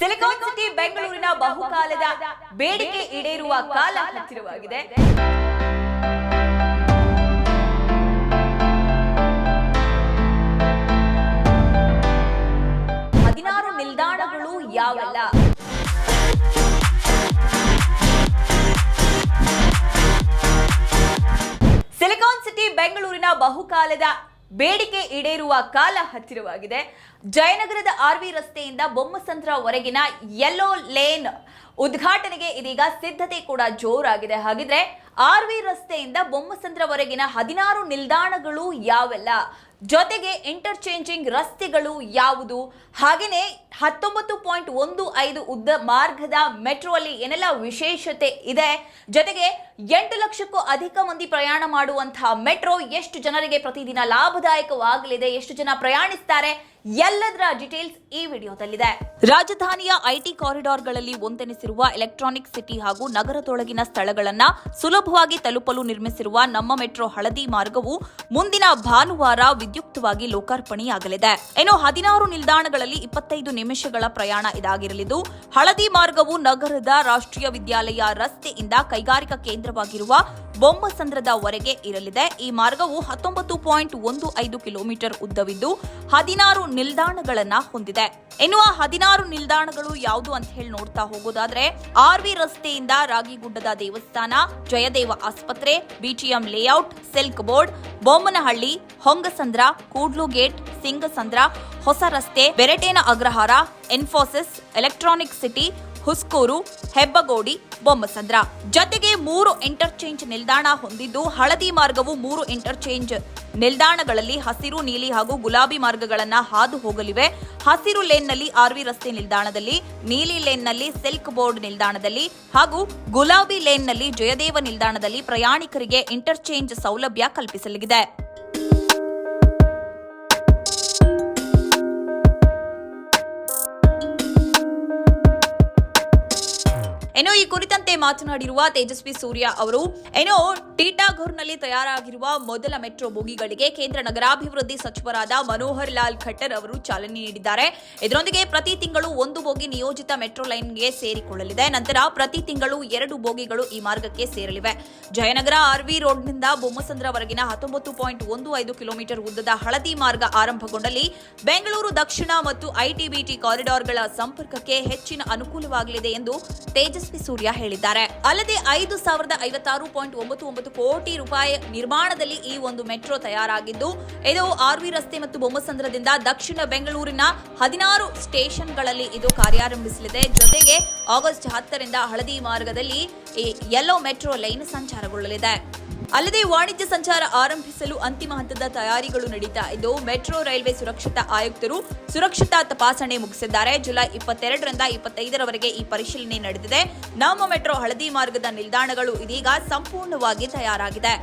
ಬೆಂಗಳೂರಿನ ಬಹುಕಾಲದ ಬೇಡಿಕೆ ಈಡೇರುವ ಕಾಲ ಹತ್ತಿರವಾಗಿದೆ. ಹದಿನಾರು ನಿಲ್ದಾಣಗಳು ಯಾವೆಲ್ಲ? ಸಿಲಿಕಾನ್ ಸಿಟಿ ಬೆಂಗಳೂರಿನ ಬಹುಕಾಲದ ಬೇಡಿಕೆ ಈಡೇರುವ ಕಾಲ ಹತ್ತಿರವಾಗಿದೆ. ಜಯನಗರದ ಆರ್ವಿ ರಸ್ತೆಯಿಂದ ಬೊಮ್ಮಸಂದ್ರವರೆಗಿನ ಯೆಲ್ಲೋ ಲೇನ್ ಉದ್ಘಾಟನೆಗೆ ಇದೀಗ ಸಿದ್ಧತೆ ಕೂಡ ಜೋರಾಗಿದೆ. ಹಾಗಿದ್ರೆ ಆರ್ವಿ ರಸ್ತೆಯಿಂದ ಬೊಮ್ಮಸಂದ್ರವರೆಗಿನ ಹದಿನಾರು ನಿಲ್ದಾಣಗಳು ಯಾವೆಲ್ಲ? ಜೊತೆಗೆ ಇಂಟರ್ಚೇಂಜಿಂಗ್ ರಸ್ತೆಗಳು ಯಾವುದು? ಹಾಗೆಯೇ ಹತ್ತೊಂಬತ್ತು ಪಾಯಿಂಟ್ ಒಂದು ಐದು ಉದ್ದ ಮಾರ್ಗದ ಮೆಟ್ರೋ ಅಲ್ಲಿ ಏನೆಲ್ಲ ವಿಶೇಷತೆ ಇದೆ? ಜೊತೆಗೆ ಎಂಟು ಲಕ್ಷಕ್ಕೂ ಅಧಿಕ ಮಂದಿ ಪ್ರಯಾಣ ಮಾಡುವಂತಹ ಮೆಟ್ರೋ ಎಷ್ಟು ಜನರಿಗೆ ಪ್ರತಿದಿನ ಲಾಭದಾಯಕವಾಗಲಿದೆ? ಎಷ್ಟು ಜನ ಪ್ರಯಾಣಿಸ್ತಾರೆ? ಎಲ್ಲದರ ಡೀಟೇಲ್ಸ್ ಈ ವಿಡಿಯೋದಲ್ಲಿದೆ. ರಾಜಧಾನಿಯ ಐಟಿ ಕಾರಿಡಾರ್ಗಳಲ್ಲಿ ಒಂದೆನಿಸಿರುವ ಎಲೆಕ್ಟ್ರಾನಿಕ್ ಸಿಟಿ ಹಾಗೂ ನಗರದೊಳಗಿನ ಸ್ಥಳಗಳನ್ನು ಸುಲಭವಾಗಿ ತಲುಪಲು ನಿರ್ಮಿಸಿರುವ ನಮ್ಮ ಮೆಟ್ರೋ ಹಳದಿ ಮಾರ್ಗವು ಮುಂದಿನ ಭಾನುವಾರ ವಿದ್ಯುಕ್ತವಾಗಿ ಲೋಕಾರ್ಪಣೆಯಾಗಲಿದೆ. ಇನ್ನು ಹದಿನಾರು ನಿಲ್ದಾಣಗಳಲ್ಲಿ ಇಪ್ಪತ್ತೈದು ನಿಮಿಷಗಳ ಪ್ರಯಾಣ ಇದಾಗಿರಲಿದ್ದು, ಹಳದಿ ಮಾರ್ಗವು ನಗರದ ರಾಷ್ಟ್ರೀಯ ವಿದ್ಯಾಲಯ ರಸ್ತೆಯಿಂದ ಕೈಗಾರಿಕಾ ಕೇಂದ್ರವಾಗಿರುವ ಬೊಮ್ಮಸಂದ್ರದವರೆಗೆ ಇರಲಿದೆ. ಈ ಮಾರ್ಗವು ಹತ್ತೊಂಬತ್ತು ಪಾಯಿಂಟ್ ಒಂದು ಐದು ಕಿಲೋಮೀಟರ್ ಉದ್ದವಿದ್ದು, ಹದಿನಾರು ನಿಲ್ದಾಣಗಳನ್ನ ಹೊಂದಿದೆ. ಇನ್ನು ಆ ಹದಿನಾರು ನಿಲ್ದಾಣಗಳು ಯಾವುದು ಅಂತ ಹೇಳಿ ನೋಡ್ತಾ ಹೋಗೋದಾದ್ರೆ, ಆರ್ ವಿ ರಸ್ತೆಯಿಂದ ರಾಗಿಗುಡ್ಡದ ದೇವಸ್ಥಾನ, ಜಯದೇವ ಆಸ್ಪತ್ರೆ BTM layout silk board Bommanahalli, Hongasandra, Kudlu gate Singasandra, ಹೊಸ ರಸ್ತೆ, Beretena Agrahara Infosys electronic city Huskur, Hebbagodi, Bommasandra. ಜತೆಗೆ ಮೂರು ಇಂಟರ್ಚೇಂಜ್ ನಿಲ್ದಾಣ ಹೊಂದಿದ್ದು ಹಳದಿ ಮಾರ್ಗವು ಮೂರು ಇಂಟರ್ಚೇಂಜ್ ನಿಲ್ದಾಣಗಳಲ್ಲಿ ಹಸಿರು, ನೀಲಿ ಹಾಗೂ ಗುಲಾಬಿ ಮಾರ್ಗಗಳನ್ನ ಹಾದು ಹೋಗಲಿವೆ. ಹಸಿರು ಲೇನ್ನಲ್ಲಿ ಆರ್ವಿ ರಸ್ತೆ ನಿಲ್ದಾಣದಲ್ಲಿ, ನೀಲಿ ಲೇನ್ನಲ್ಲಿ ಸಿಲ್ಕ್ ಬೋರ್ಡ್ ನಿಲ್ದಾಣದಲ್ಲಿ ಹಾಗೂ ಗುಲಾಬಿ ಲೇನ್ನಲ್ಲಿ ಜಯದೇವ ನಿಲ್ದಾಣದಲ್ಲಿ ಪ್ರಯಾಣಿಕರಿಗೆ ಇಂಟರ್ಚೇಂಜ್ ಸೌಲಭ್ಯ ಕಲ್ಪಿಸಲಾಗಿದೆ. ಏನೋ ಈ ಕುರಿತಂತೆ ಮಾತನಾಡಿರುವ ತೇಜಸ್ವಿ ಸೂರ್ಯ ಅವರು, ಏನೋ ಟೀಟಾಘರ್ನಲ್ಲಿ ತಯಾರಾಗಿರುವ ಮೊದಲ ಮೆಟ್ರೋ ಬೋಗಿಗಳಿಗೆ ಕೇಂದ್ರ ನಗರಾಭಿವೃದ್ಧಿ ಸಚಿವರಾದ ಮನೋಹರ್ ಲಾಲ್ ಖಟ್ಟರ್ ಅವರು ಚಾಲನೆ ನೀಡಿದ್ದಾರೆ. ಇದರೊಂದಿಗೆ ಪ್ರತಿ ತಿಂಗಳು ಒಂದು ಬೋಗಿ ನಿಯೋಜಿತ ಮೆಟ್ರೋ ಲೈನ್ಗೆ ಸೇರಿಕೊಳ್ಳಲಿದೆ. ನಂತರ ಪ್ರತಿ ತಿಂಗಳು ಎರಡು ಬೋಗಿಗಳು ಈ ಮಾರ್ಗಕ್ಕೆ ಸೇರಲಿವೆ. ಜಯನಗರ ಆರ್ವಿ ರೋಡ್ನಿಂದ ಬೊಮ್ಮಸಂದ್ರವರೆಗಿನ ಹತ್ತೊಂಬತ್ತು ಪಾಯಿಂಟ್ ಒಂದು ಐದು ಕಿಲೋಮೀಟರ್ ಉದ್ದದ ಹಳದಿ ಮಾರ್ಗ ಆರಂಭಗೊಂಡಲ್ಲಿ ಬೆಂಗಳೂರು ದಕ್ಷಿಣ ಮತ್ತು ಐಟಿಬಿಟಿ ಕಾರಿಡಾರ್ಗಳ ಸಂಪರ್ಕಕ್ಕೆ ಹೆಚ್ಚಿನ ಅನುಕೂಲವಾಗಲಿದೆ ಎಂದು ತೇಜಸ್ವಿ ಸೂರ್ಯ ಹೇಳಿದ್ದಾರೆ. ಅಲ್ಲದೆ ಐದು ಸಾವಿರದ ಐವತ್ತಾರು ಪಾಯಿಂಟ್ ಒಂಬತ್ತು ಒಂಬತ್ತು ಕೋಟಿ ರೂಪಾಯಿ ನಿರ್ಮಾಣದಲ್ಲಿ ಈ ಒಂದು ಮೆಟ್ರೋ ತಯಾರಾಗಿದ್ದು, ಇದು ಆರ್ವಿ ರಸ್ತೆ ಮತ್ತು ಬೊಮ್ಮಸಂದ್ರದಿಂದ ದಕ್ಷಿಣ ಬೆಂಗಳೂರಿನ ಹದಿನಾರು ಸ್ಟೇಷನ್ಗಳಲ್ಲಿ ಇದು ಕಾರ್ಯಾರಂಭಿಸಲಿದೆ. ಜೊತೆಗೆ ಆಗಸ್ಟ್ ಹತ್ತರಿಂದ ಹಳದಿ ಮಾರ್ಗದಲ್ಲಿ ಈ ಯೆಲ್ಲೋ ಮೆಟ್ರೋ ಲೈನ್ ಸಂಚಾರಗೊಳ್ಳಲಿದೆ. ಅಲ್ಲದೆ ವಾಣಿಜ್ಯ ಸಂಚಾರ ಆರಂಭಿಸಲು ಅಂತಿಮ ಹಂತದ ತಯಾರಿಗಳು ನಡೀತಾ ಇದ್ದು, ಮೆಟ್ರೋ ರೈಲ್ವೆ ಸುರಕ್ಷತಾ ಆಯುಕ್ತರು ಸುರಕ್ಷತಾ ತಪಾಸಣೆ ಮುಗಿಸಿದ್ದಾರೆ. ಜುಲೈ ಇಪ್ಪತ್ತೆರಡರಿಂದ ಇಪ್ಪತ್ತೈದರವರೆಗೆ ಈ ಪರಿಶೀಲನೆ ನಡೆದಿದೆ. ನಮ್ಮ ಮೆಟ್ರೋ ಹಳದಿ ಮಾರ್ಗದ ನಿಲ್ದಾಣಗಳು ಇದೀಗ ಸಂಪೂರ್ಣವಾಗಿ ತಯಾರಾಗಿದೆ.